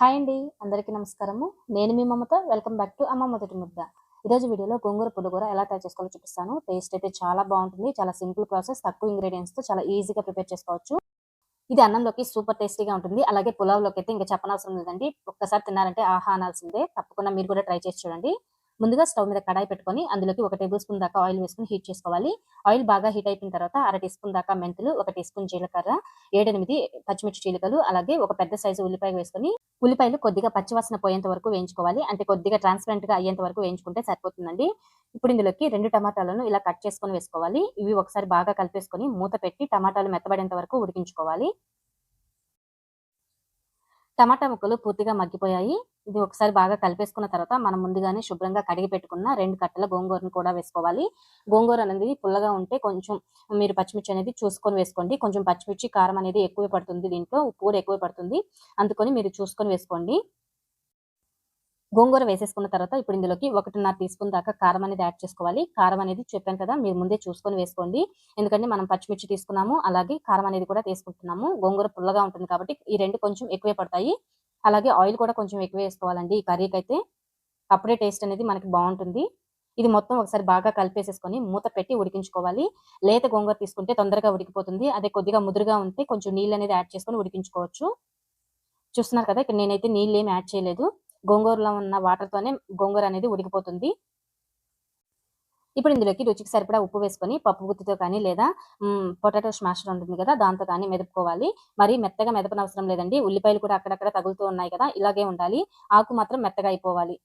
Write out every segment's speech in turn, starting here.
Hi అండి అందరికీ నమస్కారము. నేను మీ మమత వెల్కమ్ బ్యాక్ టు అమ్మ మొదటి ముద్ద. ఈరోజు వీడియోలో గోంగూర పులిగూర ఎలా తయారు చేసుకోవాలో చూపిస్తాను. టేస్ట్ అయితే చాలా బాగుంటుంది చాలా సింపుల్ ప్రాసెస్ తక్కువ ఇంగ్రీడియంట్స్తో తో చాలా ఈజీగా ప్రిపేర్ చేసుకోవచ్చు. ఇది అన్నంలోకి సూపర్ టేస్టీగా ఉంటుంది. అలాగే పులావ్లోకి అయితే ఇంకా చెప్పనవసరం లేదండి. ఒక్కసారి తినాలంటే ఆహా అనాల్సిందే. తప్పకుండా మీరు కూడా ట్రై చేసి చూడండి. ముందుగా స్టవ్ మీద కడాయి పెట్టుకొని అందులోకి ఒక టేబుల్ స్పూన్ దాకా ఆయిల్ వేసుకుని హీట్ చేసుకోవాలి. ఆయిల్ బాగా హీట్ అయిపోయిన తర్వాత అర టీ స్పూన్ దాకా మెంతులు ఒక టీ స్పూన్ జీలకర్ర ఏడెనిమిది పచ్చిమిర్చి చీలికలు అలాగే ఒక పెద్ద సైజు ఉల్లిపాయ వేసుకొని ఉల్లిపాయలు కొద్దిగా పచ్చివాసన పోయేంత వరకు వేయించుకోవాలి. అంటే కొద్దిగా ట్రాన్స్పరెంట్గా అయ్యేంత వరకు వేయించుకుంటే సరిపోతుందండి. ఇప్పుడు ఇందులోకి రెండు టమాటాలను ఇలా కట్ చేసుకొని వేసుకోవాలి. ఇవి ఒకసారి బాగా కలిపేసుకొని మూత పెట్టి టమాటాలు మెత్తబడేంత వరకు ఉడికించుకోవాలి. టమాటా ముక్కలు పూర్తిగా మగ్గిపోయాయి. ఇది ఒకసారి బాగా కలిపేసుకున్న తర్వాత మనం ముందుగానే శుభ్రంగా కడిగి పెట్టుకున్న రెండు కట్టల గోంగూరను కూడా వేసుకోవాలి. గోంగూర అనేది పుల్లగా ఉంటే కొంచెం మీరు పచ్చిమిర్చి అనేది చూసుకొని వేసుకోండి. కొంచెం పచ్చిమిర్చి కారం అనేది ఎక్కువ పడుతుంది దీంట్లో ఉప్పు కూడా ఎక్కువ పడుతుంది. అందుకని మీరు చూసుకొని వేసుకోండి. గోంగూర వేసేసుకున్న తర్వాత ఇప్పుడు ఇందులోకి ఒకటిన్నర టీ స్పూన్ దాకా కారం అనేది యాడ్ చేసుకోవాలి. కారం అనేది చెప్పాను కదా మీరు ముందే చూసుకొని వేసుకోండి. ఎందుకంటే మనం పచ్చిమిర్చి తీసుకున్నాము అలాగే కారం అనేది కూడా తీసుకుంటున్నాము. గోంగూర పుల్లగా ఉంటుంది కాబట్టి ఈ రెండు కొంచెం ఎక్కువే పడతాయి. అలాగే ఆయిల్ కూడా కొంచెం ఎక్కువ వేసుకోవాలండి. ఈ కర్రీకి అయితే అప్పుడే టేస్ట్ అనేది మనకి బాగుంటుంది. ఇది మొత్తం ఒకసారి బాగా కలిపేసేసుకొని మూత పెట్టి ఉడికించుకోవాలి. లేత గోంగూర తీసుకుంటే తొందరగా ఉడికిపోతుంది. అదే కొద్దిగా ముదురుగా ఉంటే కొంచెం నీళ్ళు అనేది యాడ్ చేసుకొని ఉడికించుకోవచ్చు. చూస్తున్నారు కదా ఇక్కడ నేనైతే నీళ్ళు ఏమి యాడ్ చేయలేదు. గోంగూరలో ఉన్న వాటర్ తోనే గోంగూర అనేది ఉడికిపోతుంది. ఇప్పుడు ఇందులోకి రుచికి సరిపడా ఉప్పు వేసుకొని పప్పు గుత్తితో కానీ లేదా పొటాటో స్మాషర్ ఉంటుంది కదా దాంతో కానీ మెదుపుకోవాలి. మరి మెత్తగా మెదపనవసరం లేదండి. ఉల్లిపాయలు కూడా అక్కడక్కడ తగులుతూ ఉన్నాయి కదా ఇలాగే ఉండాలి. ఆకు మాత్రం మెత్తగా అయిపోవాలి.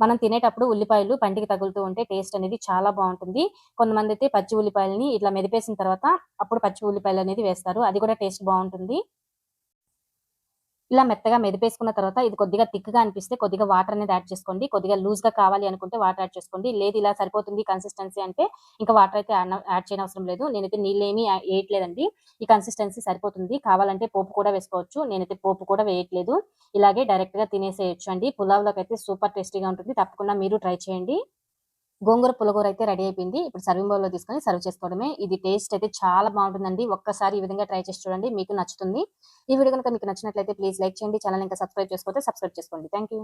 మనం తినేటప్పుడు ఉల్లిపాయలు పంటికి తగులుతూ ఉంటే టేస్ట్ అనేది చాలా బాగుంటుంది. కొంతమంది అయితే పచ్చి ఉల్లిపాయలని ఇట్లా మెదిపేసిన తర్వాత అప్పుడు పచ్చి ఉల్లిపాయలు అనేది వేస్తారు. అది కూడా టేస్ట్ బాగుంటుంది. ఇలా మెత్తగా మెదిపేసుకున్న తర్వాత ఇది కొద్దిగా థిక్గా అనిపిస్తే కొద్దిగా వాటర్ అనేది యాడ్ చేసుకోండి. కొద్దిగా లూజ్గా కావాలి అనుకుంటే వాటర్ యాడ్ చేసుకోండి. లేదు ఇలా సరిపోతుంది కన్సిస్టెన్సీ అంటే ఇంకా వాటర్ అయితే యాడ్ చేయని అవసరం లేదు. నేనైతే నీళ్ళేమీ వేయట్లేదండి. ఈ కన్సిస్టెన్సీ సరిపోతుంది. కావాలంటే పోపు కూడా వేసుకోవచ్చు. నేనైతే పోపు కూడా వేయట్లేదు. ఇలాగే డైరెక్ట్గా తినేసేయచ్చు అండి పులావ్లోకి అయితే సూపర్ టేస్టీగా ఉంటుంది. తప్పకుండా మీరు ట్రై చేయండి. గోంగూర పులగూర అయితే రెడీ అయిపోయింది. ఇప్పుడు సర్వింగ్ బౌల్లో తీసుకొని సర్వ్ చేసుకోవడమే. ఇది టేస్ట్ అయితే చాలా బాగుంటుందండి. ఒక్కసారి ఈ విధంగా ట్రై చేసి చూడండి. మీకు నచ్చుతుంది. ఈ వీడియో కనుక మీకు నచ్చినట్లయితే ప్లీజ్ లైక్ చేయండి. ఛానల్ ఇంకా సబ్స్క్రైబ్ చేసుకోతే సబ్స్క్రైబ్ చేసుకోండి. థ్యాంక్